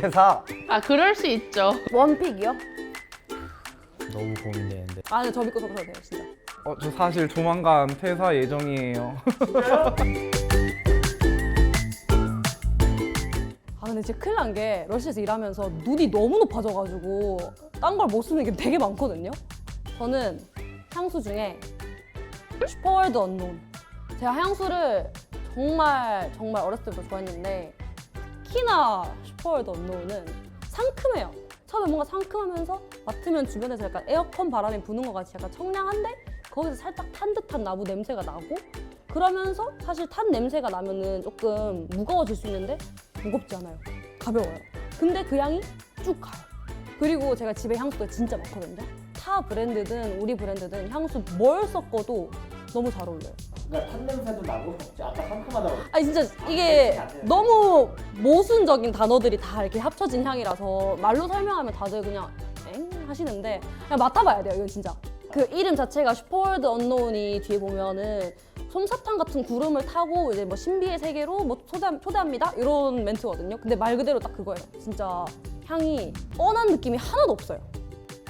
대사 아 그럴 수 있죠. 원픽이요? 너무 고민되는데 아, 근데 저 믿고 서셔도 돼요, 진짜. 어, 저 사실 조만간 퇴사 예정이에요. 아, 근데 진짜 큰일 난 게 러시에서 일하면서 눈이 너무 높아져가지고 딴 걸 못 쓰는 게 되게 많거든요. 저는 향수 중에 슈퍼월드 언론. 제가 향수를 정말 정말 어렸을 때부터 좋아했는데 특히나 슈퍼월드 언론은 상큼해요. 처음에 뭔가 상큼하면서 맡으면 주변에서 약간 에어컨 바람이 부는 것 같이 약간 청량한데 거기서 살짝 탄 듯한 나무 냄새가 나고 그러면서 사실 탄 냄새가 나면은 조금 무거워질 수 있는데 무겁지 않아요. 가벼워요. 근데 그 향이 쭉 가요. 그리고 제가 집에 향수가 진짜 많거든요. 타 브랜드든 우리 브랜드든 향수 뭘 섞어도 너무 잘 어울려요. 그러니까 탄 냄새도 나고 아까 상큼하다고 아니 진짜 이게 너무 모순적인 단어들이 다 이렇게 합쳐진 향이라서 말로 설명하면 다들 그냥 엥? 하시는데 그냥 맡아봐야 돼요 이건 진짜. 그 이름 자체가 슈퍼월드 언노운이 뒤에 보면은 솜사탕 같은 구름을 타고 이제 뭐 신비의 세계로 뭐 초대, 초대합니다. 이런 멘트거든요. 근데 말 그대로 딱 그거예요. 진짜 향이 뻔한 느낌이 하나도 없어요.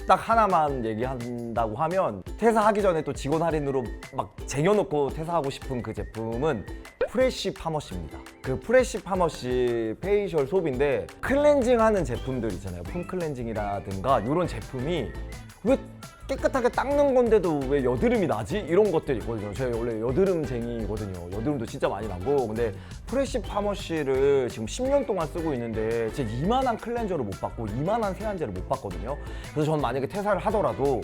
딱 하나만 얘기한다고 하면 퇴사하기 전에 또 직원 할인으로 막 쟁여놓고 퇴사하고 싶은 그 제품은 프레쉬 파머시입니다. 그 프레쉬 파머시 페이셜 솝인데 클렌징 하는 제품들 있잖아요. 폼 클렌징이라든가 이런 제품이 왜 깨끗하게 닦는 건데도 왜 여드름이 나지? 이런 것들이 있거든요. 제가 원래 여드름쟁이거든요. 여드름도 진짜 많이 나고. 근데 프레쉬 파머시를 지금 10년 동안 쓰고 있는데 진짜 이만한 클렌저를 못 받고 이만한 세안제를 못 받거든요. 그래서 저는 만약에 퇴사를 하더라도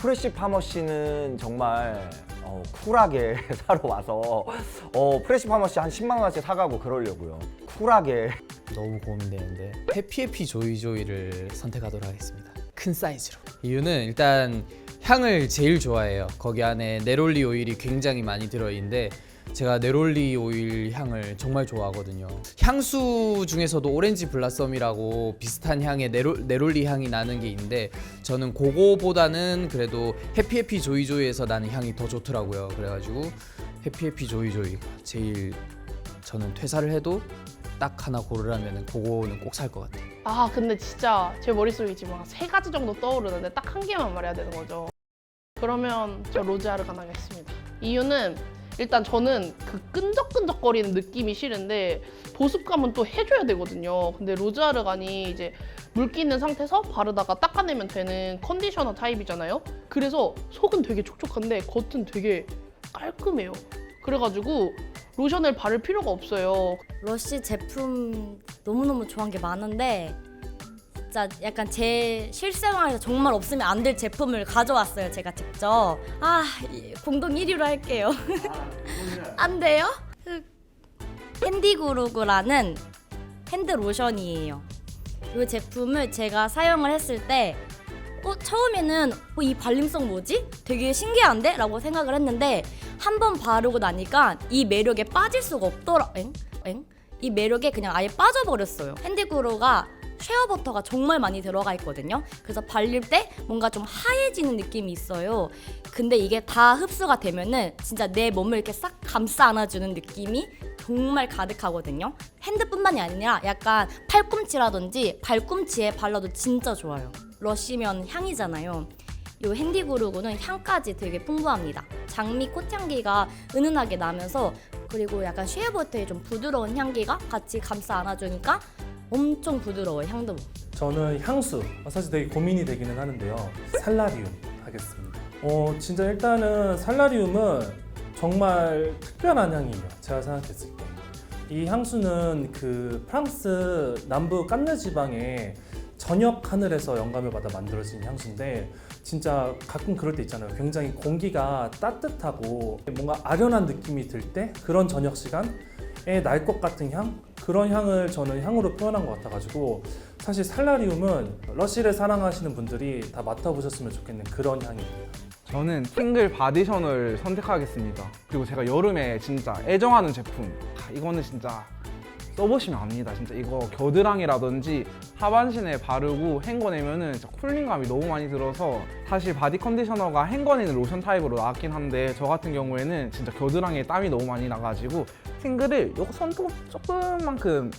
프레쉬 파머시는 정말 어, 쿨하게 사러 와서 어, 프레쉬 파머시 한 10만 원어치 사가고 그러려고요. 쿨하게 너무 고민되는데 해피해피 조이조이를 선택하도록 하겠습니다. 큰 사이즈로. 이유는 일단 향을 제일 좋아해요. 거기 안에 네롤리 오일이 굉장히 많이 들어있는데 제가 네롤리 오일 향을 정말 좋아하거든요. 향수 중에서도 오렌지 블라썸이라고 비슷한 향의 네로, 네롤리 향이 나는 게 있는데 저는 그거보다는 그래도 해피해피 조이조이에서 나는 향이 더 좋더라고요. 그래가지고 해피해피 조이조이가 제일 저는 퇴사를 해도 딱 하나 고르라면 그거는 꼭 살 것 같아요. 아 근데 진짜 제 머릿속에 지금 한 세 가지 정도 떠오르는데 딱 한 개만 말해야 되는 거죠. 그러면 저 로즈아르간 하겠습니다. 이유는 일단 저는 그 끈적끈적거리는 느낌이 싫은데 보습감은 또 해줘야 되거든요. 근데 로즈아르간이 이제 물기 있는 상태에서 바르다가 닦아내면 되는 컨디셔너 타입이잖아요. 그래서 속은 되게 촉촉한데 겉은 되게 깔끔해요. 그래가지고 로션을 바를 필요가 없어요. 러쉬 제품 너무너무 좋아한 게 많은데 진짜 약간 제 실생활에서 정말 없으면 안 될 제품을 가져왔어요 제가 직접 아 이- 공동 1위로 할게요 안 돼요? 그 핸디그루그라는 핸드 로션이에요 이 제품을 제가 사용을 했을 때 어, 처음에는 어, 이 발림성 뭐지? 되게 신기한데? 라고 생각을 했는데 한 번 바르고 나니까 이 매력에 빠질 수가 없더라. 엥? 엥? 이 매력에 그냥 아예 빠져버렸어요. 핸드그로가 쉐어 버터가 정말 많이 들어가 있거든요. 그래서 발릴 때 뭔가 좀 하얘지는 느낌이 있어요. 근데 이게 다 흡수가 되면은 진짜 내 몸을 이렇게 싹 감싸 안아주는 느낌이 정말 가득하거든요. 핸드뿐만이 아니라 약간 팔꿈치라든지 발꿈치에 발라도 진짜 좋아요. 러쉬면 향이잖아요. 이 핸디그루그는 향까지 되게 풍부합니다. 장미 꽃향기가 은은하게 나면서 그리고 약간 쉐어버터의 좀 부드러운 향기가 같이 감싸 안아주니까 엄청 부드러워요 향도. 저는 향수 사실 되게 고민이 되기는 하는데요. 살라리움 하겠습니다. 어 진짜 일단은 살라리움은 정말 특별한 향이에요. 제가 생각했을 때. 이 향수는 그 프랑스 남부 깐느 지방의 저녁 하늘에서 영감을 받아 만들어진 향수인데 진짜 가끔 그럴 때 있잖아요. 굉장히 공기가 따뜻하고 뭔가 아련한 느낌이 들 때 그런 저녁 시간에 날 것 같은 향 그런 향을 저는 향으로 표현한 것 같아가지고 사실 살라리움은 러쉬를 사랑하시는 분들이 다 맡아보셨으면 좋겠는 그런 향이에요. 저는 팅글 바디션을 선택하겠습니다. 그리고 제가 여름에 진짜 애정하는 제품. 아, 이거는 진짜 써보시면 압니다. 진짜 이거 겨드랑이라든지 하반신에 바르고 헹궈내면은 진짜 쿨링감이 너무 많이 들어서 사실 바디 컨디셔너가 헹궈내는 로션 타입으로 나왔긴 한데 저 같은 경우에는 진짜 겨드랑이에 땀이 너무 많이 나가지고 팅글을 요 손톱 조금만큼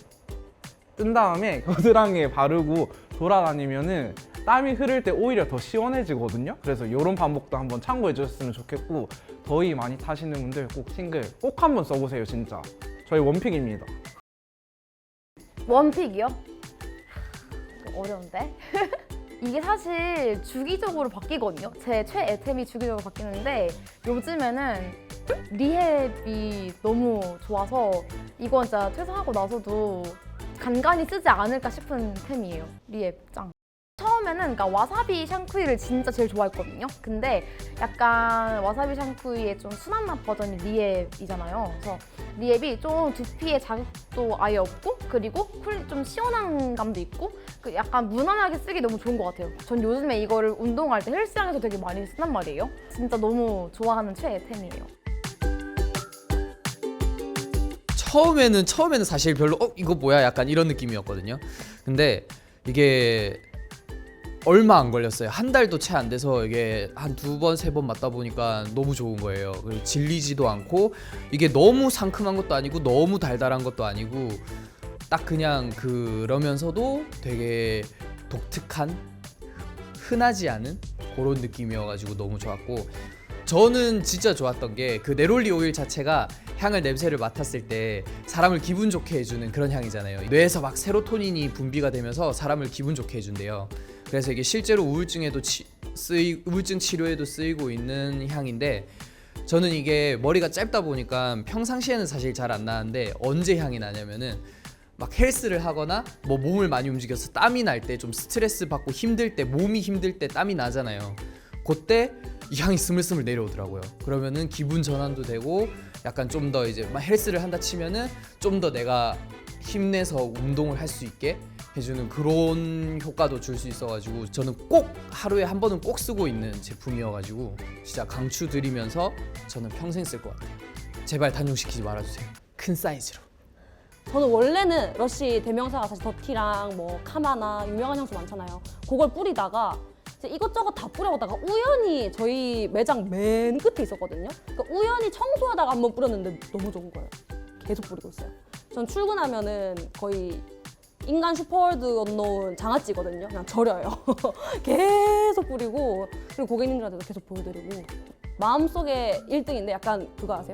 뜬 다음에 겨드랑이에 바르고 돌아다니면은 땀이 흐를 때 오히려 더 시원해지거든요. 그래서 이런 방법도 한번 참고해 주셨으면 좋겠고 더위 많이 타시는 분들 꼭 팅글 꼭 한번 써보세요 진짜. 저희 원픽입니다. 원픽이요? 어려운데? 이게 사실 주기적으로 바뀌거든요. 제 최애템이 주기적으로 바뀌는데 요즘에는 리헵이 너무 좋아서 이건 진짜 퇴사하고 나서도 간간히 쓰지 않을까 싶은 템이에요. 리헵 짱. 처음에는 그러니까 와사비 샹크이를 진짜 제일 좋아했거든요. 근데 약간 와사비 샹크이의 좀 순한 맛 버전이 리앱이잖아요. 그래서 리앱이 좀 두피에 자극도 아예 없고 그리고 쿨- 좀 시원한 감도 있고 그 약간 무난하게 쓰기 너무 좋은 것 같아요. 전 요즘에 이거를 운동할 때 헬스장에서 되게 많이 쓴단 말이에요. 진짜 너무 좋아하는 최애템이에요. 처음에는 처음에는 사실 별로 어 이거 뭐야 약간 이런 느낌이었거든요. 근데 이게 얼마 안 걸렸어요. 한 달도 채 안 돼서 이게 한 두 번 세 번 맞다 보니까 너무 좋은 거예요. 그리고 질리지도 않고 이게 너무 상큼한 것도 아니고 너무 달달한 것도 아니고 딱 그냥 그러면서도 되게 독특한 흔하지 않은 그런 느낌이어가지고 너무 좋았고 저는 진짜 좋았던 게 그 네롤리 오일 자체가 향을 냄새를 맡았을 때 사람을 기분 좋게 해주는 그런 향이잖아요. 뇌에서 막 세로토닌이 분비가 되면서 사람을 기분 좋게 해준대요. 그래서 이게 실제로 우울증에도 치, 쓰이 우울증 치료에도 쓰이고 있는 향인데 저는 이게 머리가 짧다 보니까 평상시에는 사실 잘 안 나는데 언제 향이 나냐면은 막 헬스를 하거나 뭐 몸을 많이 움직여서 땀이 날 때 좀 스트레스 받고 힘들 때 몸이 힘들 때 땀이 나잖아요. 그때 이 향이 스물스물 내려오더라고요. 그러면은 기분 전환도 되고 약간 좀 더 이제 막 헬스를 한다 치면은 좀 더 내가 힘내서 운동을 할 수 있게 해주는 그런 효과도 줄 수 있어가지고 저는 꼭 하루에 한 번은 꼭 쓰고 있는 제품이어가지고 진짜 강추드리면서 저는 평생 쓸 것 같아요. 제발 단종시키지 말아주세요. 큰 사이즈로. 저는 원래는 러쉬 대명사가 사실 더티랑 뭐 카마나 유명한 향수 많잖아요. 그걸 뿌리다가 이것저것 다 뿌려보다가 우연히 저희 매장 맨 끝에 있었거든요. 그러니까 우연히 청소하다가 한번 뿌렸는데 너무 좋은 거예요. 계속 뿌리고 있어요. 전 출근하면은 거의 인간 슈퍼월드 언노운 장아찌거든요. 그냥 절여요. 계속 뿌리고 그리고 고객님들한테도 계속 보여드리고 마음속에 1등인데 약간 그거 아세요?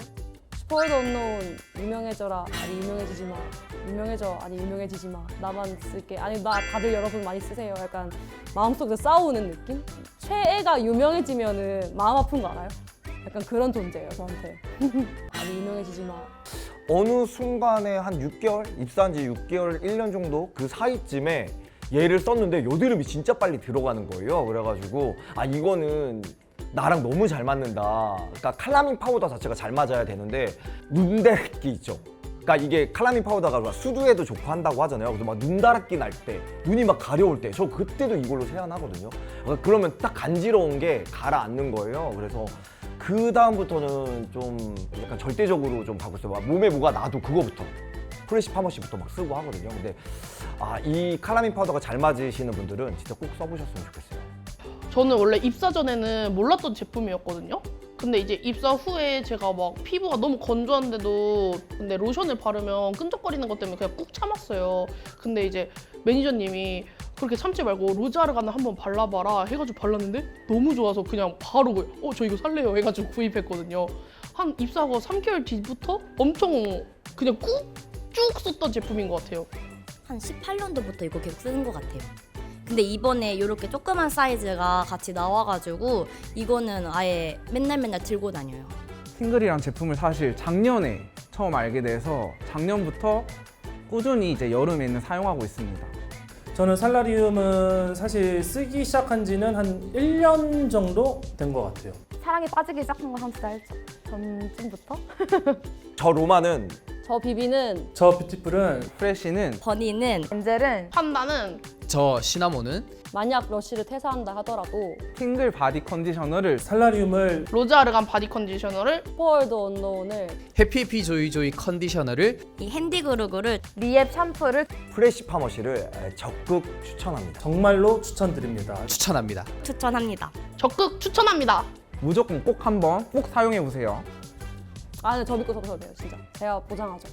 슈퍼월드 언노운 유명해져라 아니 유명해지지 마 유명해져 아니 유명해지지 마 나만 쓸게 아니 나 다들 여러분 많이 쓰세요 약간 마음속에서 싸우는 느낌? 최애가 유명해지면은 마음 아픈 거 알아요? 약간 그런 존재예요 저한테. 아니 유명해지지 마 어느 순간에 한 6개월? 입사한 지 6개월 1년 정도? 그 사이쯤에 얘를 썼는데 여드름이 진짜 빨리 들어가는 거예요. 그래가지고 아 이거는 나랑 너무 잘 맞는다. 그러니까 칼라민 파우더 자체가 잘 맞아야 되는데 눈대기 있죠. 그러니까 이게 칼라민 파우더가 수두에도 좋고 한다고 하잖아요. 그래서 막 눈다랗기 날 때 눈이 막 가려울 때. 저 그때도 이걸로 세안하거든요. 그러니까 그러면 딱 간지러운 게 가라앉는 거예요. 그래서 그 다음부터는 좀 약간 절대적으로 좀 있어요. 막 몸에 뭐가 나도 그거부터 프레시 파머시부터 막 쓰고 하거든요. 근데 아, 이 칼라민 파우더가 잘 맞으시는 분들은 진짜 꼭 써보셨으면 좋겠어요. 저는 원래 입사 전에는 몰랐던 제품이었거든요. 근데 이제 입사 후에 제가 막 피부가 너무 건조한데도 근데 로션을 바르면 끈적거리는 것 때문에 그냥 꾹 참았어요. 근데 이제 매니저님이 그렇게 참지 말고 로즈 아르가나 한번 발라봐라 해가지고 발랐는데 너무 좋아서 그냥 바로 그, 어저 이거 살래요 해가지고 구입했거든요. 한 입사하고 3개월 뒤부터 엄청 그냥 꾹쭉 썼던 제품인 것 같아요. 한 18년도부터 이거 계속 쓰는 것 같아요. 근데 이번에 이렇게 조그만 사이즈가 같이 나와가지고 이거는 아예 맨날 맨날 들고 다녀요. 팅글이란 제품을 사실 작년에 처음 알게 돼서 작년부터 꾸준히 이제 여름에는 사용하고 있습니다. 저는 살라리움은 사실 쓰기 시작한 지는 한 1년 정도 된 것 같아요. 사랑에 빠지기 시작한 건 한 두 달 전쯤부터? 저 로마는 저 비비는 저 뷰티풀은 프레쉬는 버니는 엔젤은 판다는 저 시나몬은 만약 러쉬를 퇴사한다 하더라도 팅글 바디 컨디셔너를 살라리움을 로즈아르간 바디 컨디셔너를 슈퍼월드 언노운을 해피해피 조이조이 컨디셔너를 이 핸디그루그를 리앱 샴푸를 프레시 파머시를 적극 추천합니다. 정말로 추천드립니다. 추천합니다. 추천합니다. 적극 추천합니다. 무조건 꼭 한번 꼭 사용해 보세요. 아, 근데 저 믿고 써도 돼요, 진짜. 제가 보장하죠.